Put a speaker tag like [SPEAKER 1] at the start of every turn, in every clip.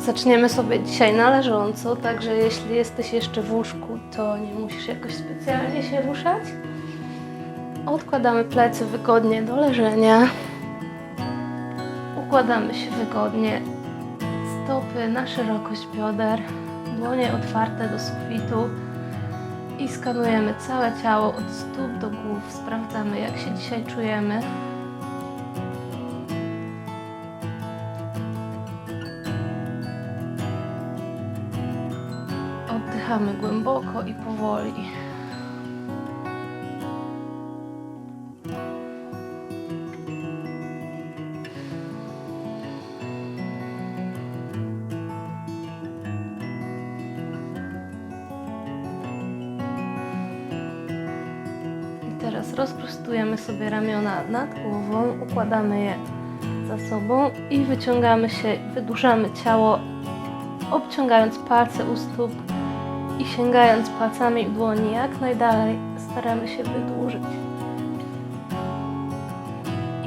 [SPEAKER 1] Zaczniemy sobie dzisiaj na leżąco, także jeśli jesteś jeszcze w łóżku, to nie musisz jakoś specjalnie się ruszać. Odkładamy plecy wygodnie do leżenia. Układamy się wygodnie. Stopy na szerokość bioder, dłonie otwarte do sufitu i skanujemy całe ciało od stóp do głów. Sprawdzamy, jak się dzisiaj czujemy. Oddychamy głęboko i powoli. Teraz rozprostujemy sobie ramiona nad głową, układamy je za sobą i wyciągamy się, wydłużamy ciało, obciągając palce u stóp i sięgając palcami dłoni jak najdalej, staramy się wydłużyć.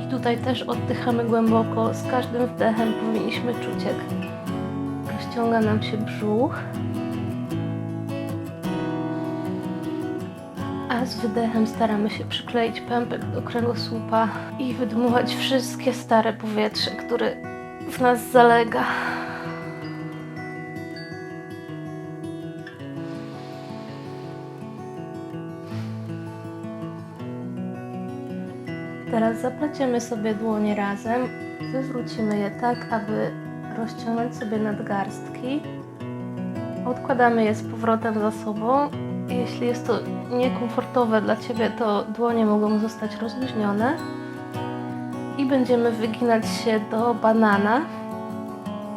[SPEAKER 1] I tutaj też oddychamy głęboko. Z każdym wdechem powinniśmy czuć, jak rozciąga nam się brzuch. A z wydechem staramy się przykleić pępek do kręgosłupa i wydmuchać wszystkie stare powietrze, które w nas zalega. Teraz zapleciemy sobie dłonie razem, wywrócimy je tak, aby rozciągnąć sobie nadgarstki. Odkładamy je z powrotem za sobą. Jeśli jest to niekomfortowe dla Ciebie, to dłonie mogą zostać rozluźnione. I będziemy wyginać się do banana.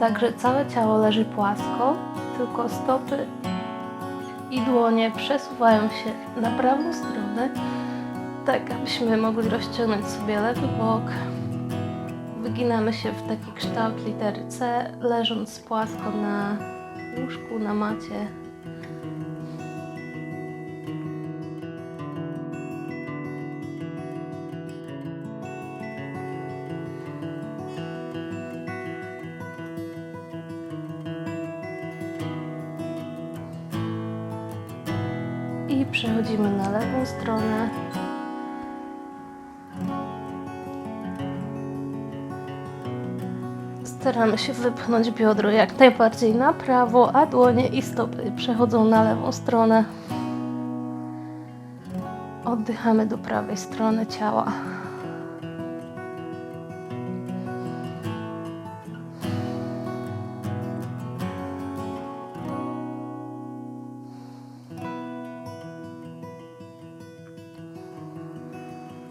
[SPEAKER 1] Także całe ciało leży płasko, tylko stopy i dłonie przesuwają się na prawą stronę tak abyśmy mogli rozciągnąć sobie lewy bok. Wyginamy się w taki kształt litery C, leżąc płasko na łóżku, na macie. I przechodzimy na lewą stronę. Staramy się wypchnąć biodro jak najbardziej na prawo, a dłonie i stopy przechodzą na lewą stronę. Oddychamy do prawej strony ciała.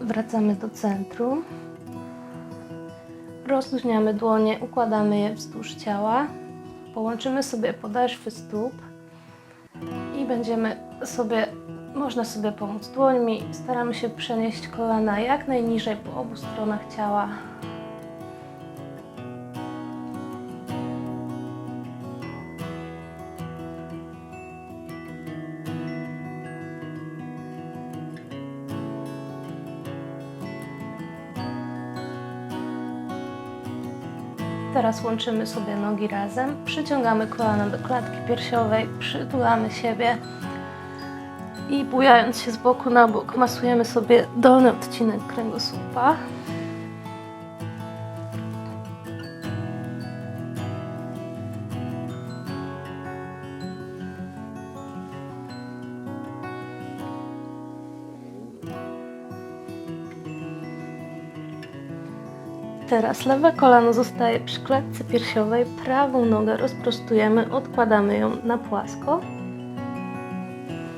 [SPEAKER 1] Wracamy do centrum. Rozluźniamy dłonie, układamy je wzdłuż ciała. Połączymy sobie podeszwy stóp i będziemy sobie, można sobie pomóc dłońmi. Staramy się przenieść kolana jak najniżej po obu stronach ciała. Teraz łączymy sobie nogi razem, przyciągamy kolana do klatki piersiowej, przytulamy siebie i bujając się z boku na bok masujemy sobie dolny odcinek kręgosłupa. Teraz lewe kolano zostaje przy klatce piersiowej, prawą nogę rozprostujemy, odkładamy ją na płasko.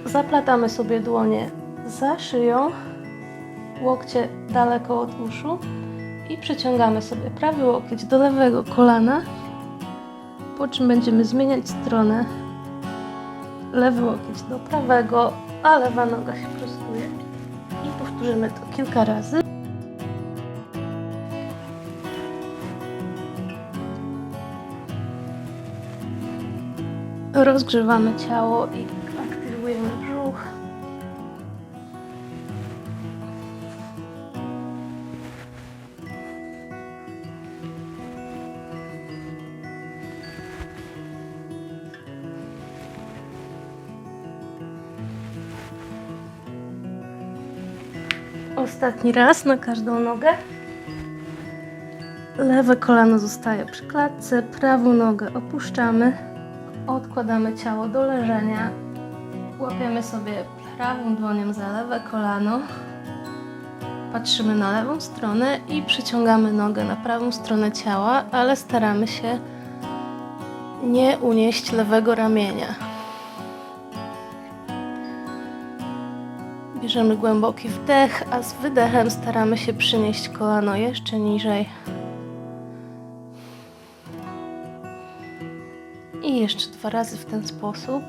[SPEAKER 1] Zaplatamy sobie dłonie za szyją, łokcie daleko od uszu i przeciągamy sobie prawy łokieć do lewego kolana, po czym będziemy zmieniać stronę. Lewy łokieć do prawego, a lewa noga się prostuje. I powtórzymy to kilka razy. rozgrzewamy ciało i aktywujemy brzuch. Ostatni raz na każdą nogę. Lewe kolano zostaje przy klatce, prawą nogę opuszczamy. Odkładamy ciało do leżenia. Łapiemy sobie prawą dłonią za lewe kolano. Patrzymy na lewą stronę i przyciągamy nogę na prawą stronę ciała, ale staramy się nie unieść lewego ramienia. Bierzemy głęboki wdech, a z wydechem staramy się przynieść kolano jeszcze niżej. Jeszcze dwa razy w ten sposób.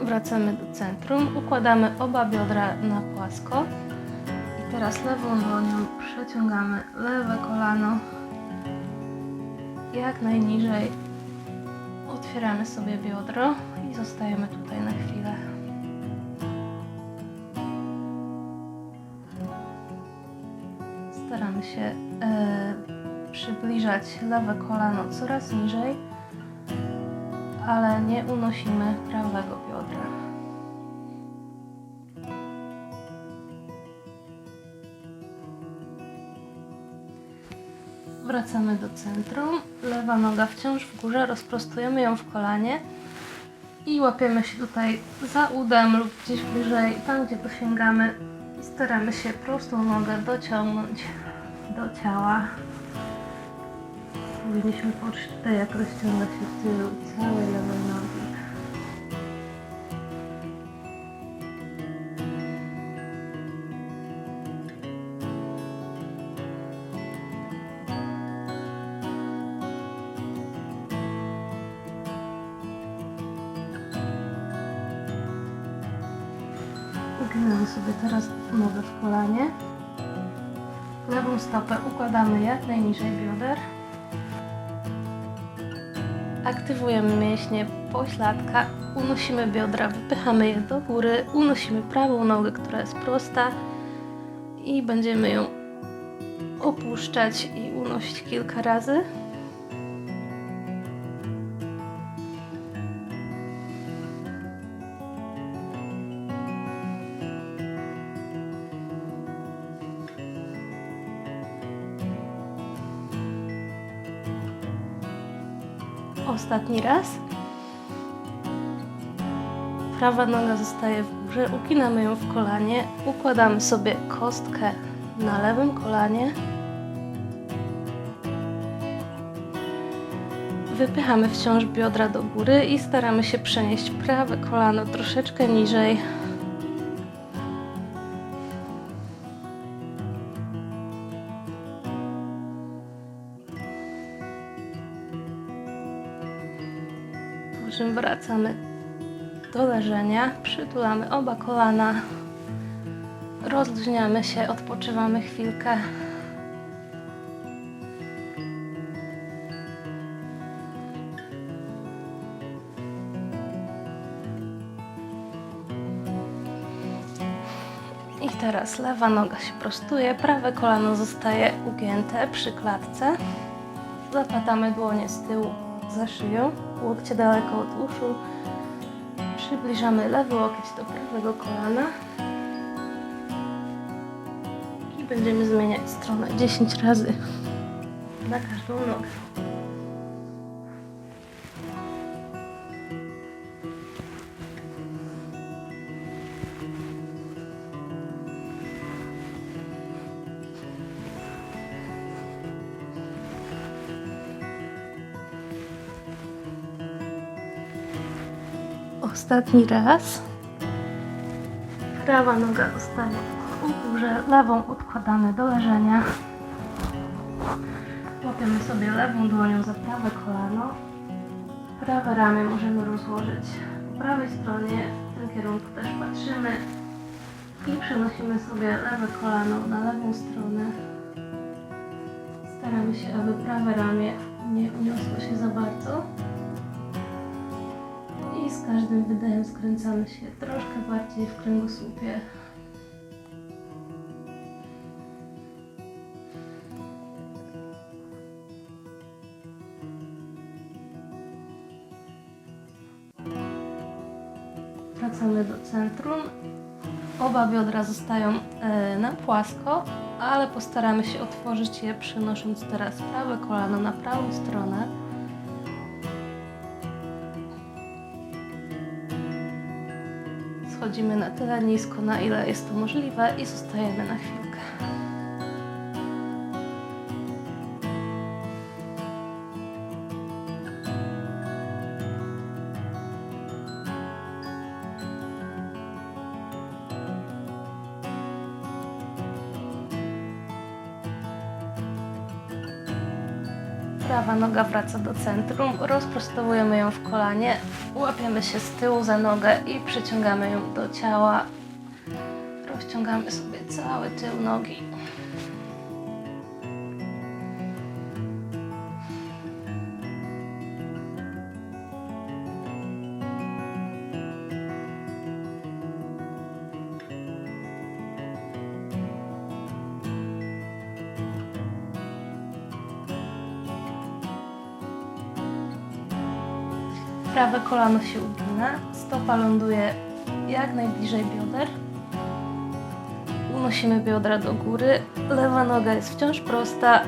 [SPEAKER 1] Wracamy do centrum, układamy oba biodra na płasko. I teraz lewą dłonią przeciągamy lewe kolano jak najniżej. Otwieramy sobie biodro i zostajemy tutaj na chwilę. Się e, przybliżać lewe kolano coraz niżej, ale nie unosimy prawego biodra. Wracamy do centrum. Lewa noga wciąż w górze, rozprostujemy ją w kolanie i łapiemy się tutaj za udem lub gdzieś bliżej, tam gdzie dosięgamy i staramy się prostą nogę dociągnąć do ciała. Powinniśmy tutaj, jak rozciąga się tył całej lewej nogi. Uginamy sobie teraz nogę w kolanie. Lewą stopę układamy jak najniżej bioder. Aktywujemy mięśnie pośladka, unosimy biodra, wypychamy je do góry, unosimy prawą nogę, która jest prosta i będziemy ją opuszczać i unosić kilka razy. Ostatni raz. Prawa noga zostaje w górze, uginamy ją w kolanie, układamy sobie kostkę na lewym kolanie. Wypychamy wciąż biodra do góry i staramy się przenieść prawe kolano troszeczkę niżej. Wracamy do leżenia, przytulamy oba kolana, rozluźniamy się, odpoczywamy chwilkę. I teraz lewa noga się prostuje, prawe kolano zostaje ugięte przy klatce. Zaplatamy dłonie z tyłu za szyją, łokcie daleko od uszu. Przybliżamy lewy łokieć do prawego kolana. I będziemy zmieniać stronę 10 razy na każdą nogę. Ostatni raz. Prawa noga zostaje u górze, lewą odkładamy do leżenia. Łapiemy sobie lewą dłonią za prawe kolano. Prawe ramię możemy rozłożyć po prawej stronie, w tym kierunku też patrzymy. I przenosimy sobie lewe kolano na lewą stronę. Staramy się, aby prawe ramię nie uniosło się za bardzo każdym wydechem skręcamy się troszkę bardziej w kręgosłupie. Wracamy do centrum. Oba biodra zostają e, na płasko, ale postaramy się otworzyć je przynosząc teraz prawe kolano na prawą stronę. Schodzimy na tyle nisko, na ile jest to możliwe i zostajemy na chwilkę. Prawa noga wraca do centrum, rozprostowujemy ją w kolanie, łapiemy się z tyłu za nogę i przyciągamy ją do ciała. Rozciągamy sobie cały tył nogi. Prawe kolano się ugina, stopa ląduje jak najbliżej bioder. Unosimy biodra do góry, lewa noga jest wciąż prosta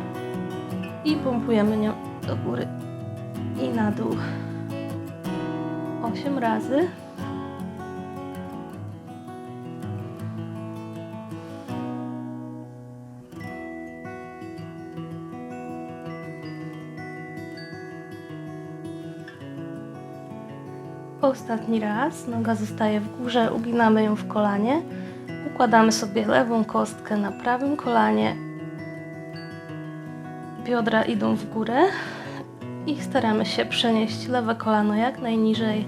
[SPEAKER 1] i pompujemy nią do góry i na dół. Osiem razy. Ostatni raz. Noga zostaje w górze, uginamy ją w kolanie. Układamy sobie lewą kostkę na prawym kolanie. Biodra idą w górę i staramy się przenieść lewe kolano jak najniżej.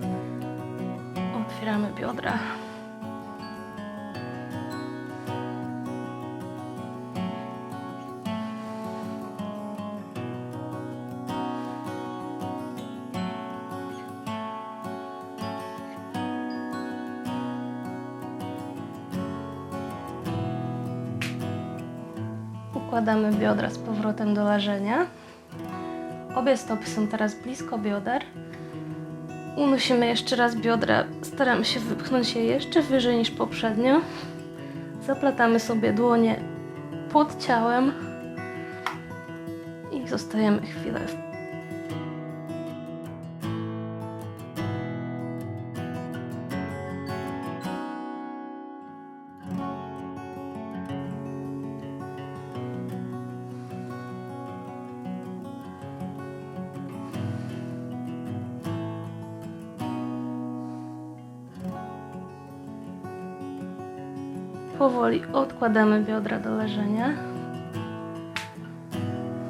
[SPEAKER 1] Otwieramy biodra. Układamy biodra z powrotem do leżenia. Obie stopy są teraz blisko bioder. Unosimy jeszcze raz biodra. Staramy się wypchnąć je jeszcze wyżej niż poprzednio. Zaplatamy sobie dłonie pod ciałem i zostajemy chwilę w Powoli odkładamy biodra do leżenia.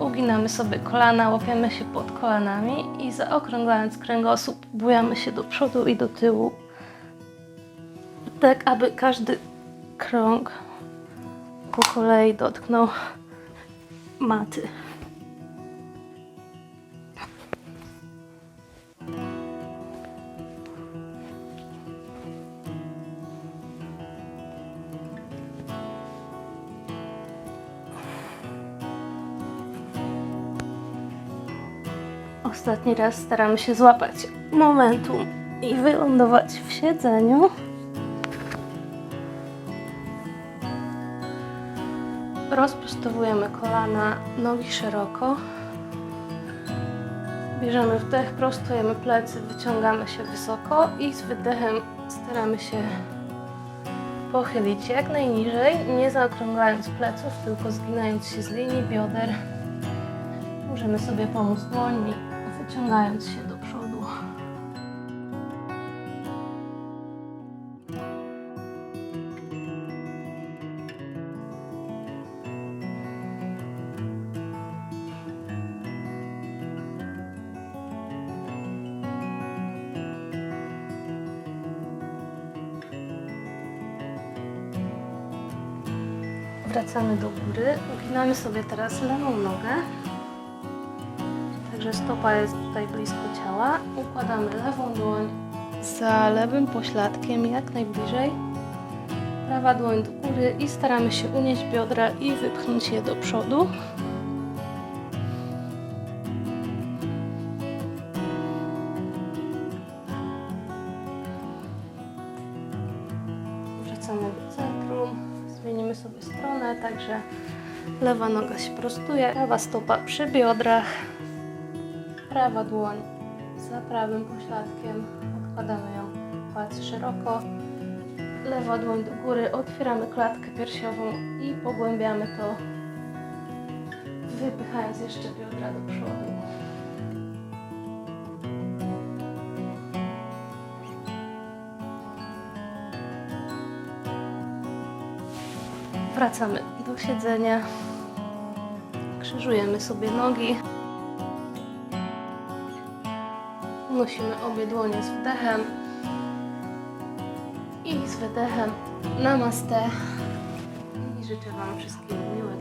[SPEAKER 1] Uginamy sobie kolana, łapiemy się pod kolanami i zaokrąglając kręgosłup, bujamy się do przodu i do tyłu. Tak, aby każdy krąg po kolei dotknął maty. Ostatni raz staramy się złapać momentum i wylądować w siedzeniu. Rozprostowujemy kolana, nogi szeroko. Bierzemy wdech, prostujemy plecy, wyciągamy się wysoko i z wydechem staramy się pochylić jak najniżej, nie zaokrąglając pleców, tylko zginając się z linii bioder. Możemy sobie pomóc dłońmi, wyciągając się do przodu. Wracamy do góry. Uginamy sobie teraz lewą nogę że stopa jest tutaj blisko ciała. Układamy lewą dłoń za lewym pośladkiem jak najbliżej. Prawa dłoń do góry i staramy się unieść biodra i wypchnąć je do przodu. Wracamy do centrum, zmienimy sobie stronę, także lewa noga się prostuje, prawa stopa przy biodrach prawa dłoń za prawym pośladkiem, odkładamy ją palce szeroko, lewa dłoń do góry, otwieramy klatkę piersiową i pogłębiamy to, wypychając jeszcze biodra do przodu. Wracamy do siedzenia. Krzyżujemy sobie nogi. Unosimy obie dłonie z wdechem i z wydechem. Namaste. I życzę Wam wszystkim miłego